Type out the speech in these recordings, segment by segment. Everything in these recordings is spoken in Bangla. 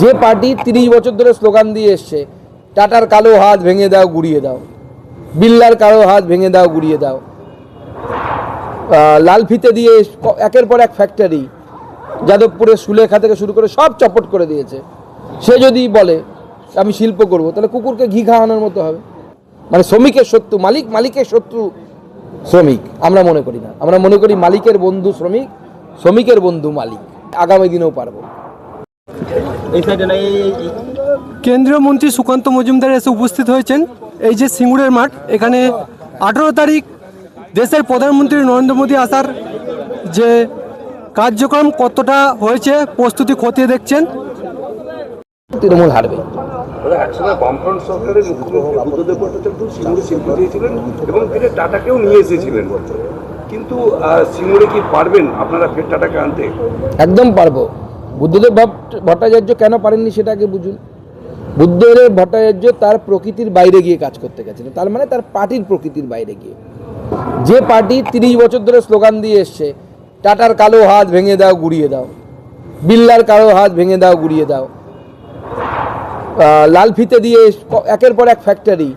যে পার্টি তিরিশ বছর ধরে স্লোগান দিয়ে এসছে, টাটার কালো হাত ভেঙে দাও, গুড়িয়ে দাও। বিল্লার কালো হাত ভেঙে দাও, গুড়িয়ে দাও। লাল ফিতে দিয়ে একের পর এক ফ্যাক্টরি যাদবপুরের সুলেখা থেকে শুরু করে সব চপট করে দিয়েছে। সে যদি বলে, আমি শিল্প করব, তাহলে কুকুরকে ঘি খাওয়ানোর মতো হবে। মানে শ্রমিকের শত্রু, মালিক, মালিকের শত্রু শ্রমিক, আমরা মনে করি না। আমরা মনে করি মালিকের বন্ধু শ্রমিক, শ্রমিকের বন্ধু মালিক। আগামী দিনেও পারব। কেন্দ্রীয় মন্ত্রী সুকান্ত মজুমদার এসে উপস্থিত হয়েছেন। এই যে সিঙ্গুরের মাঠ এখানে আঠেরো তারিখ দেশের প্রধানমন্ত্রী নরেন্দ্র মোদী আসার যে কার্যক্রম কতটা হয়েছে প্রস্তুতি খতিয়ে দেখছেন। তৃণমূল হারবে। বামফ্রন্ট সরকারের মুখ্যমন্ত্রী বুদ্ধদেব ভট্টাচার্য সিঙ্গুরে শিল্প দিয়েছিলেন এবং তিনি টাটাকেও নিয়ে এসেছিলেন। কিন্তু সিঙ্গুরে কি পারবেন আপনারা ফের টাটাকে আনতে? একদম পারব। বুদ্ধদেব ভট্ট- ভট্টাচার্য কেন পারেননি সেটা আগে বুঝুন। বুদ্ধদেব ভট্টাচার্য তার প্রকৃতির বাইরে গিয়ে কাজ করতে গেছেন। তার মানে তার পার্টির প্রকৃতির বাইরে গিয়ে। যে পার্টি তিরিশ বছর ধরে স্লোগান দিয়ে এসছে, টাটার কালো হাত ভেঙে দাও, গুড়িয়ে দাও। বিল্লার কালো হাত ভেঙে দাও, গুড়িয়ে দাও। লাল ফিতে দিয়ে একের পর এক ফ্যাক্টরি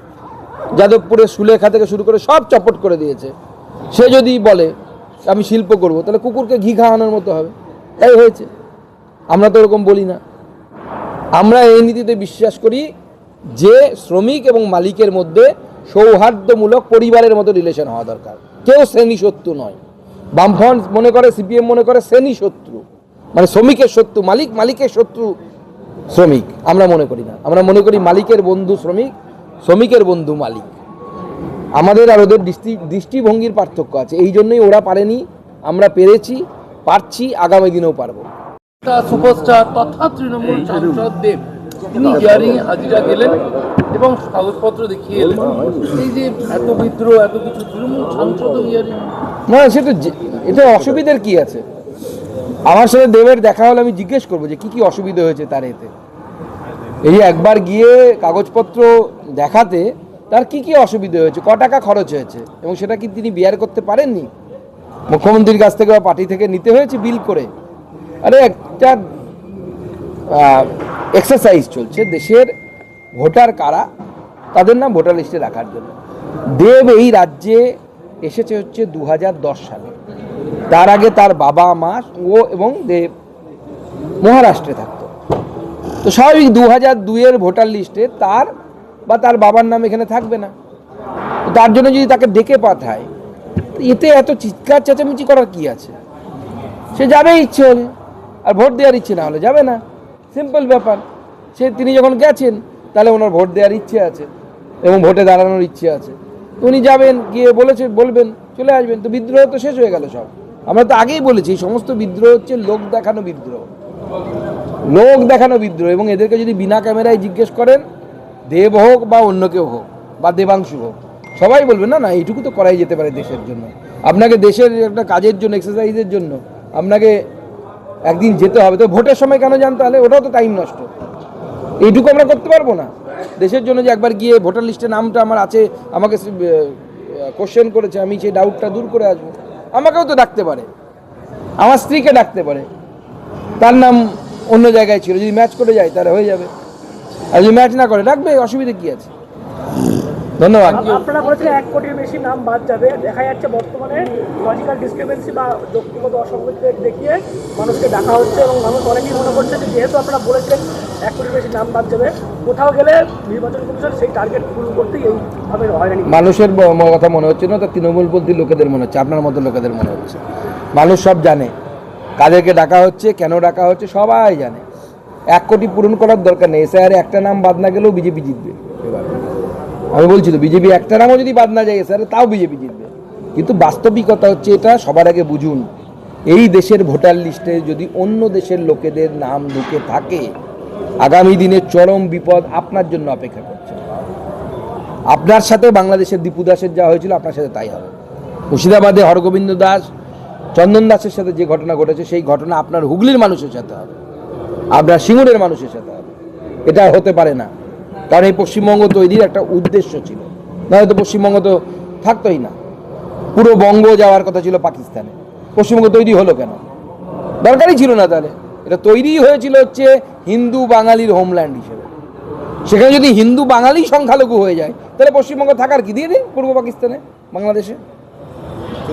যাদবপুরের সুলেখা থেকে শুরু করে সব চপট করে দিয়েছে। সে যদি বলে, আমি শিল্প করব তাহলে কুকুরকে ঘি খাওয়ানোর মতো হবে। তাই হয়েছে। আমরা তো ওরকম বলি না। আমরা এই নীতিতে বিশ্বাস করি যে শ্রমিক এবং মালিকের মধ্যে সৌহার্দ্যমূলক পরিবারের মতো রিলেশন হওয়া দরকার। কেউ শ্রেণি শত্রু নয়। বামফ্রন্ট মনে করে, সিপিএম মনে করে শ্রেণি শত্রু মানে শ্রমিকের শত্রু, মালিক মালিকের শত্রু শ্রমিক। আমরা মনে করি না। আমরা মনে করি মালিকের বন্ধু শ্রমিক, শ্রমিকের বন্ধু মালিক। আমাদের আর ওদের দৃষ্টি, দৃষ্টিভঙ্গির পার্থক্য আছে। এই জন্যই ওরা পারেনি। আমরা পেরেছি, পারছি, আগামী দিনেও পারব। সুপারস্টার তথা তৃণমূল সাংসদ দেব তিনি হিয়ারিং হাজিরা গেলেন এবং কাগজপত্র দেখিয়ে এলেন। এই যে এত বিদ্রোহ এত কিছু তৃণমূল সাংসদ হিয়ারিং না সেটা যে- এটা অসুবিধার কি আছে? আমার সাথে দেবের দেখা হলে আমি জিজ্ঞেস করব যে কি কি অসুবিধা হয়েছে তার এতে। এই একবার গিয়ে কাগজপত্র দেখাতে তার কি কি অসুবিধা হয়েছে ক টাকা খরচ হয়েছে এবং সেটা কি তিনি বিয়ার করতে পারেননি? মুখ্যমন্ত্রীর কাছ থেকে বা পার্টি থেকে নিতে হয়েছে বিল করে? আরে একটা এক্সারসাইজ চলছে। দেশের ভোটার কারা, তাদের নাম ভোটার লিস্টে রাখার জন্য। দেব এই রাজ্যে এসেছে হচ্ছে দু হাজার দশ সালে। তার আগে তার বাবা, মা, ও এবং দেব মহারাষ্ট্রে থাকতো। তো স্বাভাবিক দু হাজার দুইয়ের ভোটার লিস্টে তার বা তার বাবার নাম এখানে থাকবে না। তার জন্য যদি তাকে ডেকে পাঠায়, এতে এত চিৎকার চেঁচামেচি করার কি আছে? সে যাবে ইচ্ছে হলে আর ভোট দেওয়ার ইচ্ছে না হলে যাবে না। সিম্পল ব্যাপার। সে তিনি যখন গেছেন, তাহলে ওনার ভোট দেওয়ার ইচ্ছে আছে এবং ভোটে দাঁড়ানোর ইচ্ছে আছে। উনি যাবেন, গিয়ে বলেছেন বলবেন, চলে আসবেন। তো বিদ্রোহ তো শেষ হয়ে গেল সব। আমরা তো আগেই বলেছি, এই সমস্ত বিদ্রোহ হচ্ছে লোক দেখানো বিদ্রোহ। লোক দেখানো বিদ্রোহ এবং এদেরকে যদি বিনা ক্যামেরায় জিজ্ঞেস করেন, দেব হোক বা অন্য কেউ হোক, বা দেবাংশু হোক, সবাই বলবে না না, এইটুকু তো করাই যেতে পারে দেশের জন্য। আপনাকে দেশের একটা কাজের জন্য এক্সারসাইজের জন্য, আপনাকে একদিন যেতে হবে। তো ভোটের সময় কেন জানতে হলে ওটাও তো টাইম নষ্ট। এইটুকু আমরা করতে পারব না। দেশের জন্য যে একবার গিয়ে ভোটার লিস্টে নামটা আমার আছে, আমাকে কোশ্চেন করেছে, আমি সেই ডাউটটা দূর করে আসব। আমাকেও তো ডাকতে পারে। আমার স্ত্রীকে ডাকতে পারে। তার নাম অন্য জায়গায় ছিল। যদি ম্যাচ করে যায় তাহলে হয়ে যাবে। আর যদি ম্যাচ না করে, ডাকবে, অসুবিধা কি আছে? ধন্যবাদ। আপনারা বলেছেন এক কোটির বেশি নাম বাদ যাবে। দেখা যাচ্ছে বর্তমানে লজিক্যাল ডিসক্রিপেন্সি বা যৌক্তিগত অসঙ্গতি দেখিয়ে মানুষকে ডাকা হচ্ছে এবং মানুষ অনেকেই মনে করছে যে যেহেতু আপনারা বলেছেন এক কোটির বেশি নাম বাদ যাবে কোথাও গেলে নির্বাচন কমিশন সেই টার্গেট পূরণ করতেই এইভাবে হয়রানি মানুষের কথা মনে হচ্ছে না তা তৃণমূলপন্থী লোকেদের মনে হচ্ছে আপনার মতো লোকেদের মনে হচ্ছে। মানুষ সব জানে কাদেরকে ডাকা হচ্ছে কেন ডাকা হচ্ছে সবাই জানে। এক কোটি পূরণ করার দরকার নেই এসআইআর একটা নাম বাদ না গেলেও বিজেপি জিতবে। আমি বলছি তো বিজেপি একটা নামও যদি বাদ না যায় এসআইআর তাও বিজেপি জিতবে। কিন্তু বাস্তবিকতা হচ্ছে এটা, সবার আগে বুঝুন, এই দেশের ভোটার লিস্টে যদি অন্য দেশের লোকেদের নাম ঢুকে থাকে, আগামী দিনে চরম বিপদ আপনার জন্য অপেক্ষা করছে। আপনার সাথে বাংলাদেশের দীপু দাসের যা হয়েছিল, আপনার সাথে তাই হবে। মুর্শিদাবাদে হরগোবিন্দ দাস, চন্দন দাসের সাথে যে ঘটনা ঘটেছে, সেই ঘটনা আপনার হুগলির মানুষের সাথে হবে, আপনার সিঙ্গুরের মানুষের সাথে হবে। এটা হতে পারে না। কারণ এই পশ্চিমবঙ্গ তৈরির একটা উদ্দেশ্য ছিল। নাহলে তো পশ্চিমবঙ্গ তো থাকতোই না। পুরো বঙ্গ যাওয়ার কথা ছিল পাকিস্তানে। পশ্চিমবঙ্গ তৈরি হলো কেন? দরকারই ছিল না তাহলে। এটা তৈরি হয়েছিল হচ্ছে হিন্দু বাঙালির হোমল্যান্ড হিসেবে। সেখানে যদি হিন্দু বাঙালি সংখ্যালঘু হয়ে যায়, তাহলে পশ্চিমবঙ্গ থাকার কি দিয়ে দিন পূর্ব পাকিস্তানে, বাংলাদেশে?